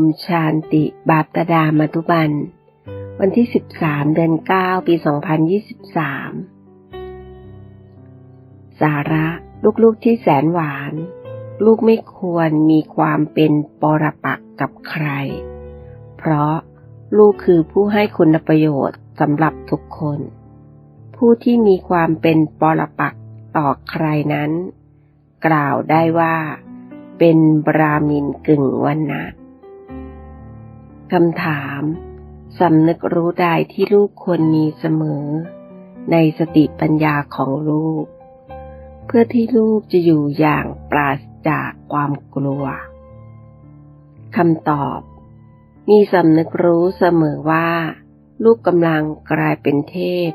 มชานติบาปตดามาตุบัน วันที่ 13 เดือน 9 ปี 2023 สาระลูกๆที่แสนหวาน ลูกไม่ควรมีความเป็นปรปักกับใคร เพราะลูกคือผู้ให้คุณประโยชน์สำหรับทุกคน ผู้ที่มีความเป็นปรปักต่อใครนั้น กล่าวได้ว่าเป็นบรามินกึ่งวันนะ คำถามสำนึกรู้ใดที่ลูกควรมีเสมอ ในสติปัญญาของลูก เพื่อที่ลูกจะอยู่อย่างปราศจากความกลัวคำตอบ มีสำนึกรู้เสมอว่า ลูกกำลังกลายเป็นเทพ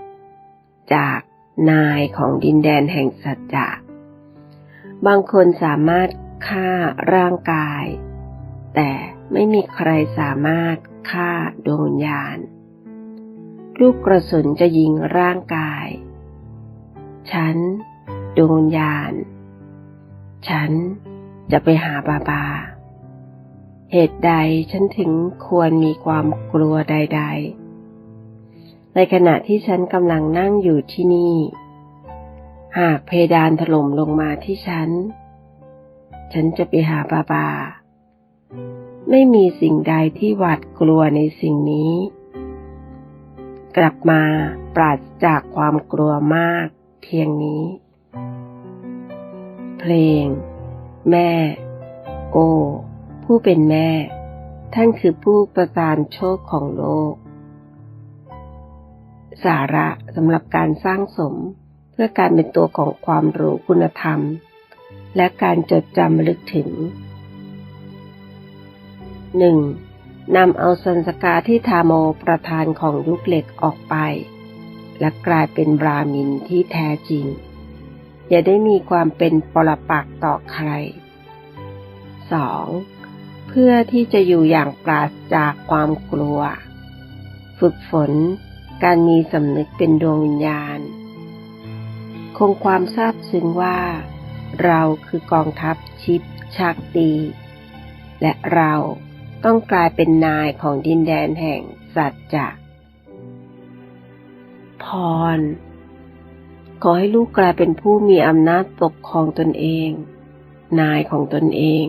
จากนายของดินแดนแห่งสัจจะบางคนสามารถฆ่าร่างกาย แต่ ไม่มีใครสามารถฆ่าดวงวิญญาณ ลูกกระสุนจะยิงร่างกาย ฉัน ดวงวิญญาณ ฉันจะไปหาบาบา เหตุใดฉันถึงควรมีความกลัวใด ๆ ในขณะที่ฉันกำลังนั่งอยู่ที่นี่ หากเพดานถล่มลงมาที่ฉัน ฉันจะไปหาบาบา ไม่มีสิ่งใดที่หวาดกลัวในสิ่งนี้ กลับมาปราศจากความกลัวมากเพียงนี้ เพลง แม่ โอ ผู้เป็นแม่ ท่านคือผู้ประทานโชคของโลก สาระสำหรับการสร้างสมเพื่อการเป็นตัวของความรู้คุณธรรม และการจดจำลึกถึง 1. นำเอาสันสกาที่ทาโมประธานของยุคเหล็กออกไป และกลายเป็นบรามินที่แท้จริง อย่าได้มีความเป็นปรปักษ์ต่อใคร 2. เพื่อที่จะอยู่อย่างปราศจากความกลัว ฝึกฝนการมีสำนึกเป็นดวงวิญญาณ คงความทราบซึ้งว่า เราคือกองทัพชิปชักตี และเรา ต้องกลายเป็นนายของดินแดนแห่งสัจจะพร ขอให้ลูกกลายเป็นผู้มีอำนาจปกครองตนเอง นายของตนเอง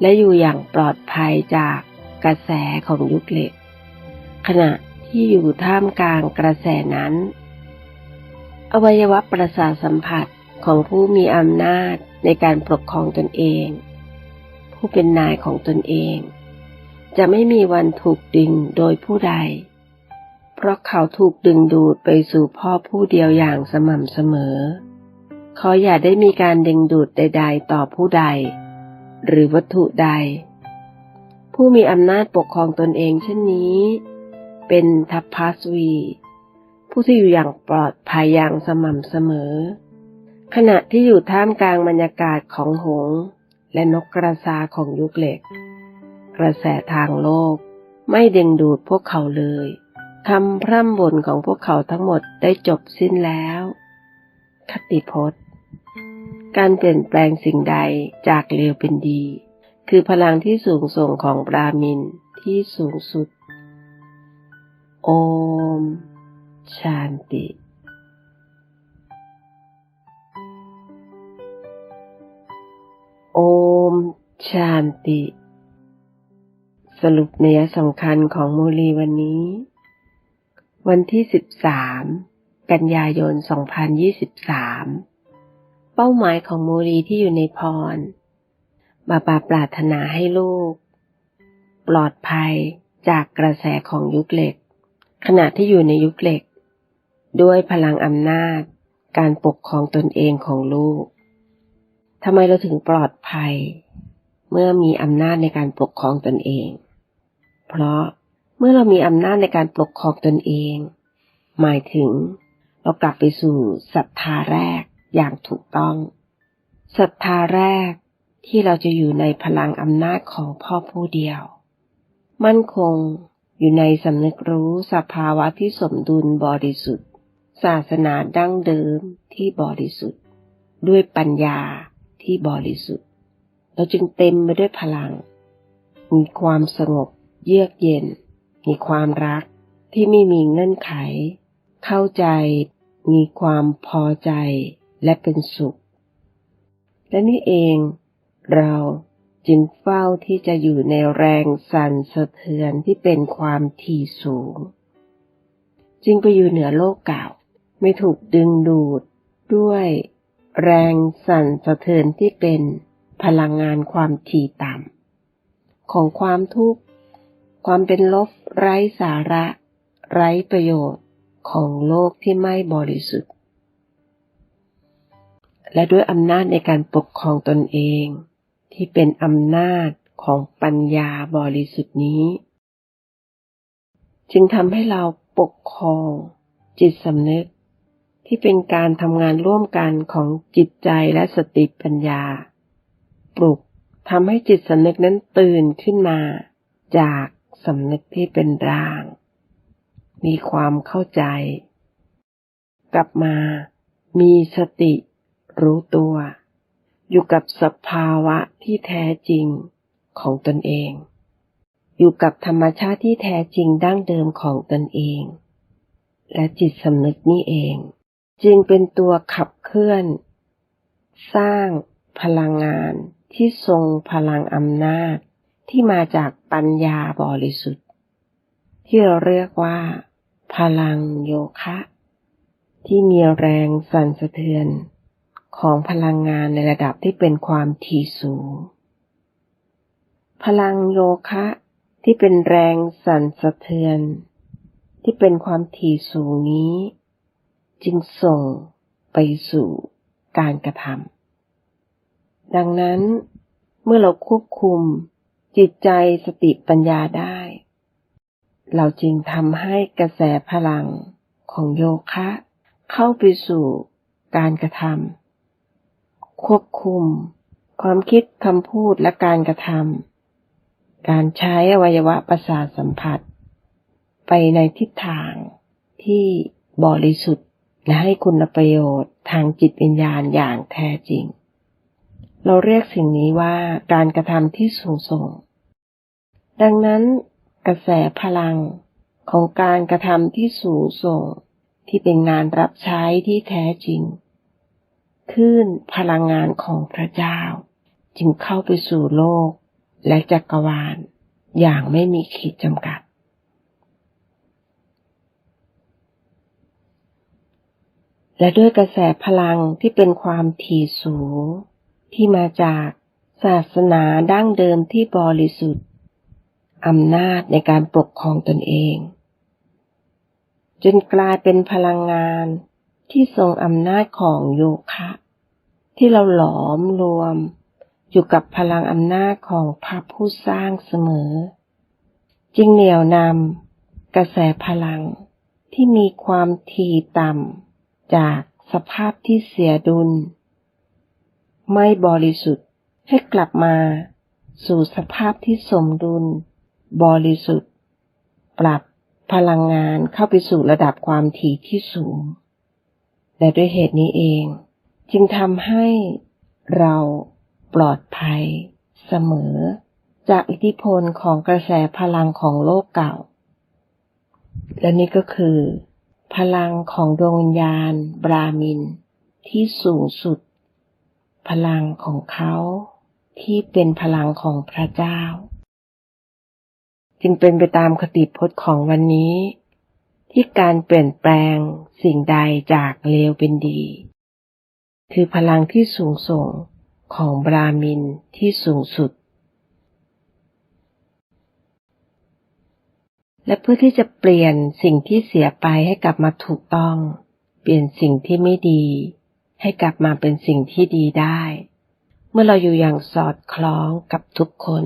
และอยู่อย่างปลอดภัยจากกระแสของยุคเหล็ก ขณะที่อยู่ท่ามกลางกระแสนั้น อวัยวะประสาทสัมผัสของผู้มีอำนาจในการปกครองตนเอง ผู้เป็นนายของตนเอง จะไม่มีวันถูกดึงโดยผู้ใด เพราะเขาถูกดึงดูดไปสู่พ่อผู้เดียวอย่างสม่ำเสมอเขาอย่าได้มีการดึงดูดใด ๆ ต่อผู้ใด หรือวัตถุใด ผู้มีอำนาจปกครองตนเองเช่นนี้ เป็นทัพพาสวี ผู้ที่อยู่อย่างปลอดภัยอย่างสม่ำเสมอ ขณะที่อยู่ท่ามกลางบรรยากาศของหงและนกกระซาของยุคเหล็ก กระแสทางโลก ไม่ดึงดูดพวกเขาเลยคำพร่ำบ่นของพวกเขาทั้งหมดได้จบสิ้นแล้ว คติพจน์ การเปลี่ยนแปลงสิ่งใดจากเลวเป็นดี คือพลังที่สูงส่งของบรามินที่สูงสุด โอม ชานติโอมชานติ สรุปเนื้อสำคัญของโมลีวันนี้ วันที่ 13 กันยายน 2023 เป้าหมายของโมลีที่อยู่ในพร บาบาปรารถนาให้ลูก ปลอดภัยจากกระแสของยุคเหล็ก ขณะที่อยู่ในยุคเหล็ก ด้วยพลังอำนาจ การปกครองตนเองของลูกทำไมเราถึงปลอดภัยเมื่อมีอำนาจในการปกครองตนเอง เพราะเมื่อเรามีอำนาจในการปกครองตนเอง หมายถึง เรากลับไปสู่ศรัทธาแรกอย่างถูกต้องศรัทธาแรกที่เราจะอยู่ในพลังอำนาจของพ่อผู้เดียว มั่นคงอยู่ในสำนึกรู้สภาวะที่สมดุลบริสุทธิ์ ศาสนาดั้งเดิมที่บริสุทธิ์ ด้วยปัญญาที่บริสุทธิ์ เราจึงเต็มไปด้วยพลัง มีความสงบ เยือกเย็น มีความรักที่ไม่มีเงื่อนไข เข้าใจ มีความพอใจและเป็นสุข และนี่เองเราจึงเฝ้าที่จะอยู่ในแรงสั่นสะเทือนที่เป็นความถี่สูง จึงไปอยู่เหนือโลกเก่า ไม่ถูกดึงดูดด้วยแรงสั่นสะเทือนที่เป็นพลังงานความถี่ต่ำของความทุกข์ ความเป็นลบไร้สาระ ไร้ประโยชน์ของโลกที่ไม่บริสุทธิ์ และด้วยอำนาจในการปกครองตนเอง ที่เป็นอำนาจของปัญญาบริสุทธิ์นี้ จึงทำให้เราปกครอง จิตสำนึก ที่เป็นการทำงานร่วมกันของจิตใจและสติปัญญา ปลุกทำให้จิตสำนึกนั้นตื่นขึ้นมา จาก สำนึกที่เป็นร่าง มีความเข้าใจ กลับมา มีสติ รู้ตัว อยู่กับสภาวะที่แท้จริงของตนเอง อยู่กับธรรมชาติที่แท้จริงดั้งเดิมของตนเอง และจิตสำนึกนี้เอง จึงเป็นตัวขับเคลื่อน สร้างพลังงานที่ทรงพลังอำนาจ ที่มาจากปัญญาบริสุทธิ์ ที่เราเรียกว่า พลังโยคะ ที่มีแรงสั่นสะเทือนของพลังงานในระดับที่เป็นความถี่สูง พลังโยคะที่เป็นแรงสั่นสะเทือน ที่เป็นความถี่สูงนี้ จึงส่งไปสู่การกระทำดังนั้นเมื่อเราควบคุม จิตใจสติปัญญาได้ เราจึงทำให้กระแสพลังของโยคะ เข้าไปสู่การกระทำควบคุม ความคิดคำพูดและการกระทำการใช้อวัยวะประสาทสัมผัส ไปในทิศทางที่บริสุทธิ์และให้คุณประโยชน์ทางจิตวิญญาณอย่างแท้จริง เราเรียกสิ่งนี้ว่าการกระทำที่สูงส่ง ดังนั้น กระแสพลังของการกระทำที่สูงส่ง ที่เป็นงานรับใช้ที่แท้จริงคลื่นพลังงานของพระเจ้า จึงเข้าไปสู่โลกและจักรวาล อย่างไม่มีขีดจำกัด และด้วยกระแสพลังที่เป็นความถี่สูง ที่มาจากศาสนาดั้งเดิมที่บริสุทธิ์อำนาจในการปกครองตนเอง จนกลายเป็นพลังงานที่ทรงอำนาจของโยคะ ที่เราหลอมรวม อยู่กับพลังอำนาจของพระผู้สร้างเสมอ จึงเหนี่ยวนำกระแสพลังที่มีความถี่ต่ำจากสภาพที่เสียดุล ไม่บริสุทธิ์ให้กลับมา สู่สภาพที่สมดุล บริสุทธิ์ ปรับพลังงานเข้าไปสู่ระดับความถี่ที่สูง และด้วยเหตุนี้เอง จึงทำให้เราปลอดภัย เสมอ จากอิทธิพลของกระแสพลังของโลกเก่า และนี่ก็คือ พลังของดวงวิญญาณ บรามิน ที่สูงสุด พลังของเขาที่เป็นพลังของพระเจ้า จึงเป็นไปตามคติพจน์ของวันนี้ ที่การเปลี่ยนแปลงสิ่งใดจากเลวเป็นดี คือพลังที่สูงส่งของบรามินที่สูงสุด และเพื่อที่จะเปลี่ยนสิ่งที่เสียไปให้กลับมาถูกต้อง เปลี่ยนสิ่งที่ไม่ดี ให้กลับมาเป็นสิ่งที่ดีได้ เมื่อเราอยู่อย่างสอดคล้องกับทุกคน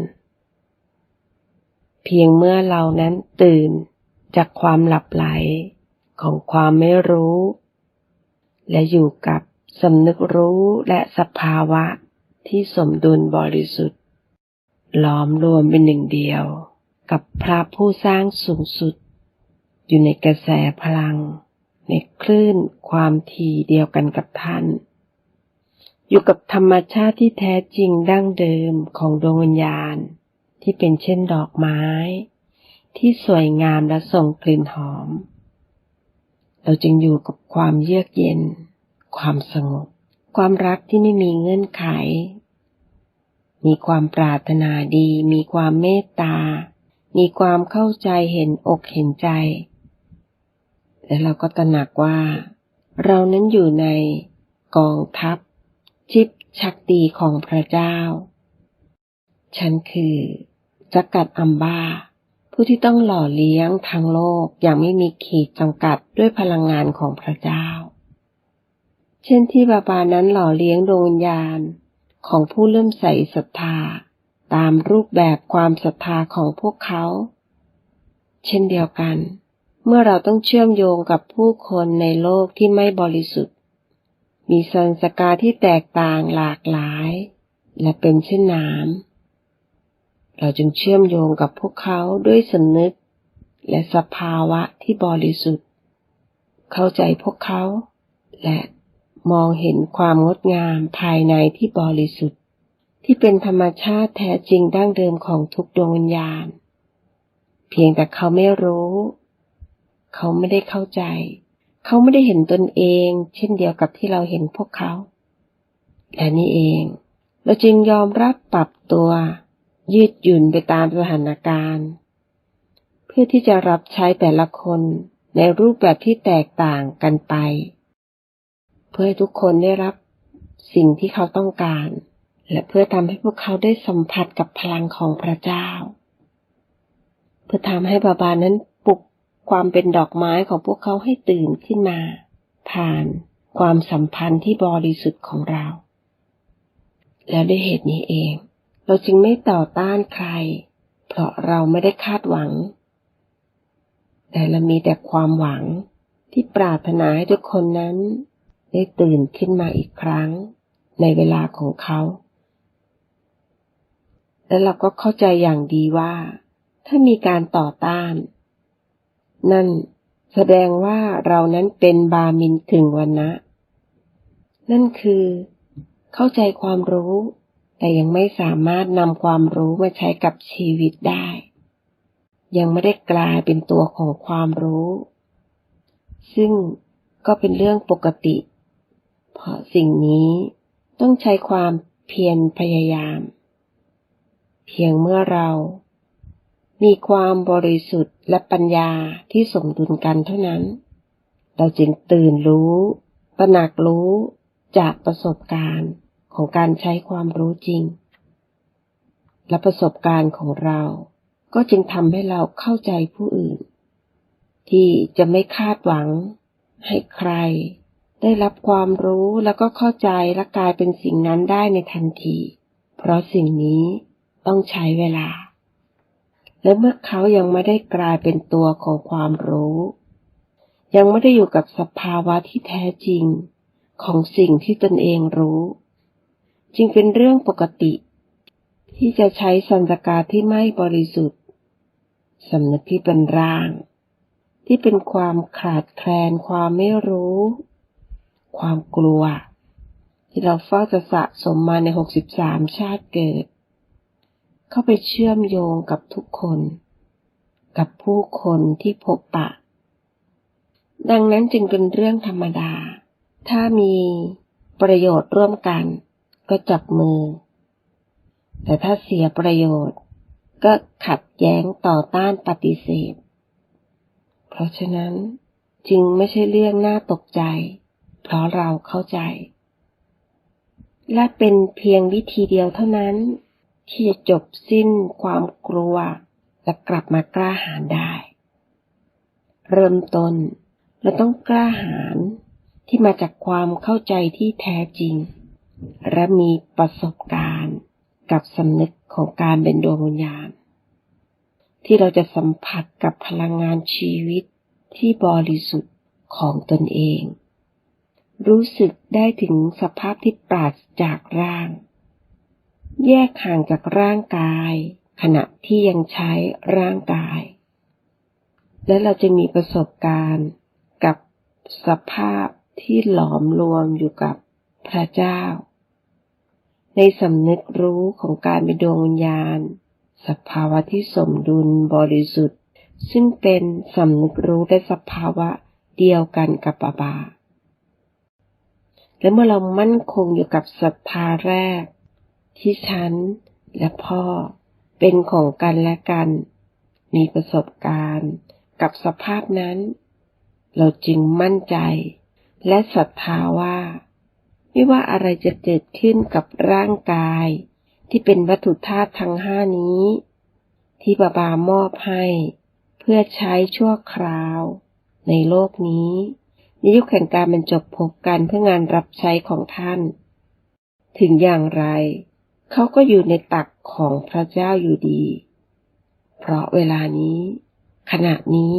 เพียงเมื่อเรานั้นตื่นจากความหลับไหลของความไม่รู้ และอยู่กับสำนึกรู้และสภาวะที่สมดุลบริสุทธิ์ ล้อมรวมเป็นหนึ่งเดียว กับพระผู้สร้างสูงสุด อยู่ในกระแสพลัง ในคลื่นความถี่เดียวกันกับท่าน อยู่กับธรรมชาติที่แท้จริงดั้งเดิมของดวงวิญญาณ ที่เป็นเช่นดอกไม้ ที่สวยงามและส่งกลิ่นหอม เราจึงอยู่กับความเยือกเย็น ความสงบ ความรักที่ไม่มีเงื่อนไข มีความปรารถนาดี มีความเมตตา มีความเข้าใจเห็นอกเห็นใจ และเราก็ตระหนักว่า เรานั้นอยู่ในกองทัพ ชิปชักดีของพระเจ้า ฉันคือจักกัดอัมบาผู้ที่ต้องหล่อเลี้ยงทั้งโลกอย่างไม่มีขีดจำกัดด้วยพลังงานของพระเจ้า เช่นที่บาบานั้นหล่อเลี้ยงดวงวิญญาณของผู้เริ่มใส่ศรัทธาตามรูปแบบความศรัทธาของพวกเขา เช่นเดียวกัน เมื่อเราต้องเชื่อมโยงกับผู้คนในโลกที่ไม่บริสุทธิ์ มีสันสกาที่แตกต่างหลากหลาย และเป็นเช่นน้ำเราจึงเชื่อมโยงกับพวกเขาด้วยสำนึก และสภาวะที่บริสุทธิ์ เข้าใจพวกเขา และมองเห็นความงดงามภายในที่บริสุทธิ์ ที่เป็นธรรมชาติแท้จริงดั้งเดิมของทุกดวงวิญญาณ เพียงแต่เขาไม่รู้ เขาไม่ได้เข้าใจ เขาไม่ได้เห็นตนเอง เช่นเดียวกับที่เราเห็นพวกเขา และนี่เอง เราจึงยอมรับปรับตัว ยืดหยุ่นไปตามสถานการณ์ เพื่อที่จะรับใช้แต่ละคนในรูปแบบที่แตกต่างกันไป เพื่อให้ทุกคนได้รับสิ่งที่เขาต้องการ และเพื่อทำให้พวกเขาได้สัมผัสกับพลังของพระเจ้า เพื่อทำให้บาบานั้น ความเป็นดอกไม้ของพวกเขาให้ตื่นขึ้นมา ผ่านความสัมพันธ์ที่บริสุทธิ์ของเรา แล้วด้วยเหตุนี้เอง เราจึงไม่ต่อต้านใคร เพราะเราไม่ได้คาดหวัง แต่เรามีแต่ความหวังที่ปรารถนาให้ทุกคนนั้นได้ตื่นขึ้นมาอีกครั้งในเวลาของเขา และเราก็เข้าใจอย่างดีว่า ถ้ามีการต่อต้าน นั่นแสดงว่าเรานั้นเป็นบามินถึงวันนะ นั่นคือ เข้าใจความรู้ แต่ยังไม่สามารถนำความรู้มาใช้กับชีวิตได้ ยังไม่ได้กลายเป็นตัวของความรู้ ซึ่งก็เป็นเรื่องปกติ เพราะสิ่งนี้ต้องใช้ความเพียรพยายาม เพียงเมื่อเรา มีความบริสุทธิ์และปัญญาที่สมดุลกันเท่านั้น เราจึงตื่นรู้ ตระหนักรู้จากประสบการณ์ของการใช้ความรู้จริง และประสบการณ์ของเรา ก็จึงทำให้เราเข้าใจผู้อื่น ที่จะไม่คาดหวัง ให้ใคร ได้รับความรู้แล้วก็เข้าใจและกลายเป็นสิ่งนั้นได้ในทันที เพราะสิ่งนี้ต้องใช้เวลา และเมื่อเขายังไม่ได้กลายเป็นตัวของความรู้ ยังไม่ได้อยู่กับสภาวะที่แท้จริงของสิ่งที่ตนเองรู้ จึงเป็นเรื่องปกติ ที่จะใช้สัญญกาที่ไม่บริสุทธิ์สำนึกที่เป็นร่าง ที่เป็นความขาดแคลนความไม่รู้ ความกลัว ที่เราเฝ้าจะสะสมมาในหกสิบสามชาติเกิด เข้าไปเชื่อมโยงกับทุกคน กับผู้คนที่พบปะ ดังนั้นจึงเป็นเรื่องธรรมดา ถ้ามีประโยชน์ร่วมกันก็จับมือ แต่ถ้าเสียประโยชน์ก็ขัดแย้งต่อต้านปฏิเสธ เพราะฉะนั้นจึงไม่ใช่เรื่องน่าตกใจ เพราะเราเข้าใจ และเป็นเพียงวิธีเดียวเท่านั้น ที่จะจบสิ้นความกลัว และกลับมากล้าหาญได้ เริ่มต้นเราต้องกล้าหาญที่มาจากความเข้าใจที่แท้จริง และมีประสบการณ์กับสำนึกของการเป็นดวงวิญญาณ ที่เราจะสัมผัสกับพลังงานชีวิตที่บริสุทธิ์ของตนเอง รู้สึกได้ถึงสภาพที่ปราศจากร่าง แยกห่างจากร่างกาย ขณะที่ยังใช้ร่างกาย และเราจะมีประสบการณ์กับสภาพที่หลอมรวมอยู่กับพระเจ้า ในสำนึกรู้ของการเป็นดวงวิญญาณ สภาวะที่สมดุลบริสุทธิ์ ซึ่งเป็นสำนึกรู้และสภาวะเดียวกันกับบาบาและเมื่อเรามั่นคงอยู่กับศรัทธาแรก ที่ฉันและพ่อเป็นของกันและกัน มีประสบการณ์กับสภาพนั้น เราจึงมั่นใจและศรัทธาว่า ไม่ว่าอะไรจะเกิดขึ้นกับร่างกาย ที่เป็นวัตถุธาตุทั้งห้านี้ ที่บาบามอบให้เพื่อใช้ชั่วคราว ในโลกนี้ในยุคแห่งการบรรจบพบกันเพื่องานรับใช้ของท่าน ถึงอย่างไร เขาก็อยู่ในตักของพระเจ้าอยู่ดี เพราะเวลานี้ ขณะนี้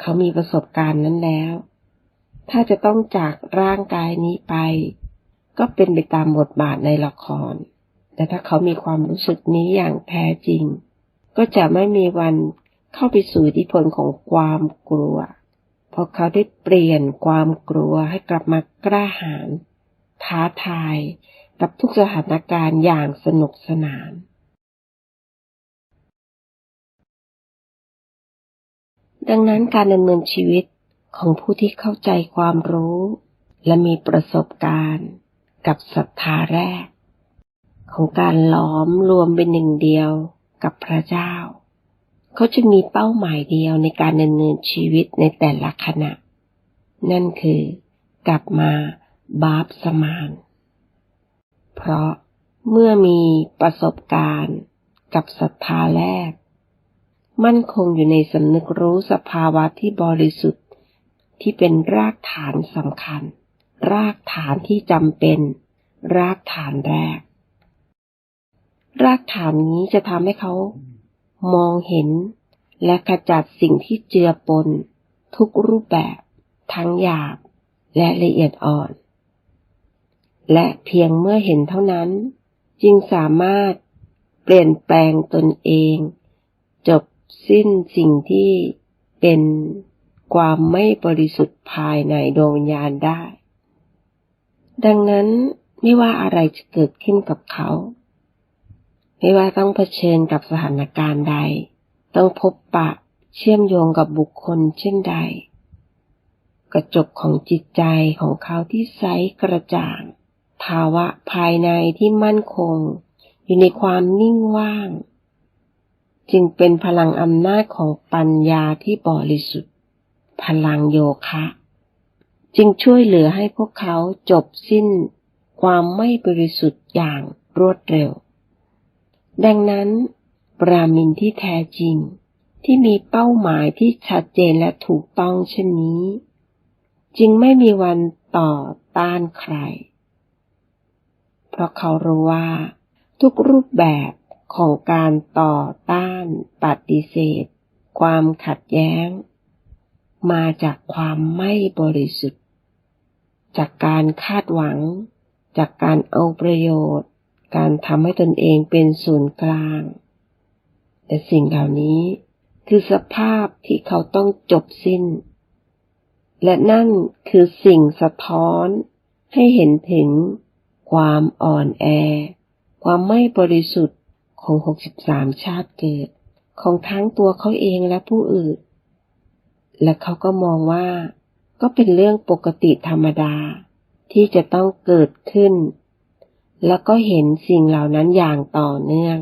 เขามีประสบการณ์นั้นแล้ว ถ้าจะต้องจากร่างกายนี้ไป ก็เป็นไปตามบทบาทในละคร แต่ถ้าเขามีความรู้สึกนี้อย่างแท้จริง ก็จะไม่มีวันเข้าไปสู่อิทธิพลของความกลัว เพราะเขาได้เปลี่ยนความกลัวให้กลับมากล้าหาญท้าทาย กับทุกสถานการณ์อย่างสนุกสนาน ดังนั้นการดำเนินชีวิตของผู้ที่เข้าใจความรู้ และมีประสบการณ์ กับศรัทธาแรก ของการล้อมรวมเป็นหนึ่งเดียวกับพระเจ้า เขาจะมีเป้าหมายเดียวในการดำเนินชีวิตในแต่ละขณะ นั่นคือกลับมาบาปสมาน เพราะเมื่อมีประสบการณ์กับศรัทธาแรก มั่นคงอยู่ในสำนึกรู้สภาวะที่บริสุทธิ์ ที่เป็นรากฐานสำคัญ รากฐานที่จำเป็น รากฐานแรก รากฐานนี้จะทำให้เขามองเห็น และขจัดสิ่งที่เจือปน ทุกรูปแบบ ทั้งหยาบและละเอียดอ่อน และเพียงเมื่อเห็นเท่านั้น จึงสามารถเปลี่ยนแปลงตนเอง จบสิ้นสิ่งที่เป็นความไม่บริสุทธิ์ภายในดวงวิญญาณได้ ดังนั้นไม่ว่าอะไรจะเกิดขึ้นกับเขา ไม่ว่าต้องเผชิญกับสถานการณ์ใด ต้องพบปะเชื่อมโยงกับบุคคลเช่นใด กระจกของจิตใจของเขาที่ใสกระจ่าง ภาวะภายในที่มั่นคง อยู่ในความนิ่งว่าง จึงเป็นพลังอำนาจของปัญญาที่บริสุทธิ์ พลังโยคะ จึงช่วยเหลือให้พวกเขาจบสิ้น ความไม่บริสุทธิ์อย่างรวดเร็ว ดังนั้นปรามินที่แท้จริง ที่มีเป้าหมายที่ชัดเจนและถูกต้องเช่นนี้ จึงไม่มีวันต่อต้านใคร เพราะเขารู้ว่า ทุกรูปแบบของการต่อต้านปฏิเสธ ความขัดแย้ง มาจากความไม่บริสุทธิ์ จากการคาดหวัง จากการเอาประโยชน์ การทำให้ตนเองเป็นศูนย์กลาง แต่สิ่งเหล่านี้คือสภาพที่เขาต้องจบสิ้น และนั่นคือสิ่งสะท้อนให้เห็นถึง ความอ่อนแอ ความไม่บริสุทธิ์ของ 63 ชาติเกิด ของทั้งตัวเขาเองและผู้อื่น และเขาก็มองว่า ก็เป็นเรื่องปกติธรรมดาที่จะต้องเกิดขึ้น แล้วก็เห็นสิ่งเหล่านั้นอย่างต่อเนื่อง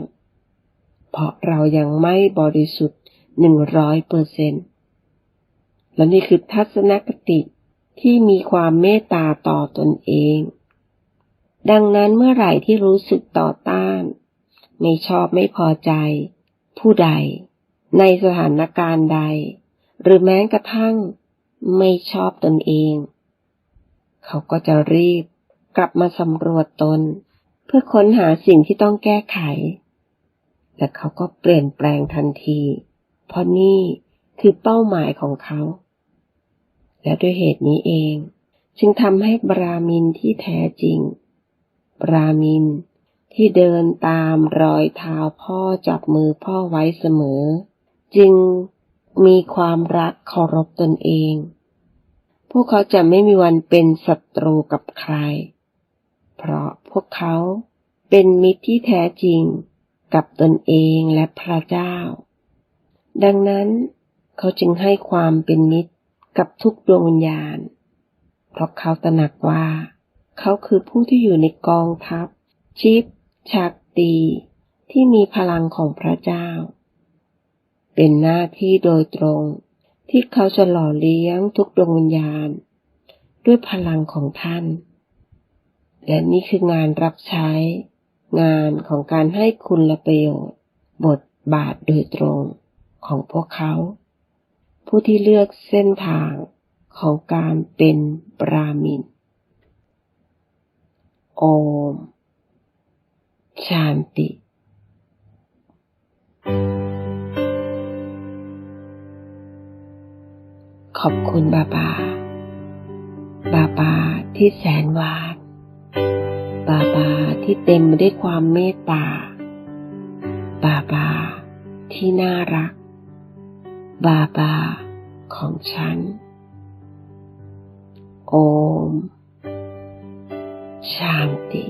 เพราะเรายังไม่บริสุทธิ์หนึ่งร้อยเปอร์เซ็นต์และนี่คือทัศนคติที่มีความเมตตาต่อตนเอง ดังนั้นเมื่อไหร่ที่รู้สึกต่อต้าน ไม่ชอบไม่พอใจ ผู้ใด ในสถานการณ์ใด หรือแม้กระทั่ง ไม่ชอบตนเอง เขาก็จะรีบกลับมาสำรวจตน เพื่อค้นหาสิ่งที่ต้องแก้ไขและเขาก็เปลี่ยนแปลงทันที เพราะนี่คือเป้าหมายของเขา และด้วยเหตุนี้เอง จึงทำให้บรามินที่แท้จริง บรามิน ที่เดินตามรอยเท้าพ่อจับมือพ่อไว้เสมอ จึงมีความรักเคารพตนเอง พวกเขาจะไม่มีวันเป็นศัตรูกับใคร เพราะพวกเขาเป็นมิตรที่แท้จริงกับตนเองและพระเจ้า ดังนั้นเขาจึงให้ความเป็นมิตรกับทุกดวงวิญญาณ เพราะเขาตระหนักว่า เขาคือผู้ที่อยู่ในกองทัพ ชิปชักตีที่มีพลังของพระเจ้า เป็นหน้าที่โดยตรง ที่เขาจะหล่อเลี้ยงทุกดวงวิญญาณ ด้วยพลังของท่าน และนี่คืองานรับใช้ งานของการให้คุณละประโยชน์ บทบาทโดยตรงของพวกเขา ผู้ที่เลือกเส้นทางของการเป็นปรามิน โอมชานติขอบคุณบาบา บาบาที่แสนหวาน บาบาที่เต็มไปด้วยความเมตตา บาบาที่น่ารัก บาบาของฉัน โอม ชานติ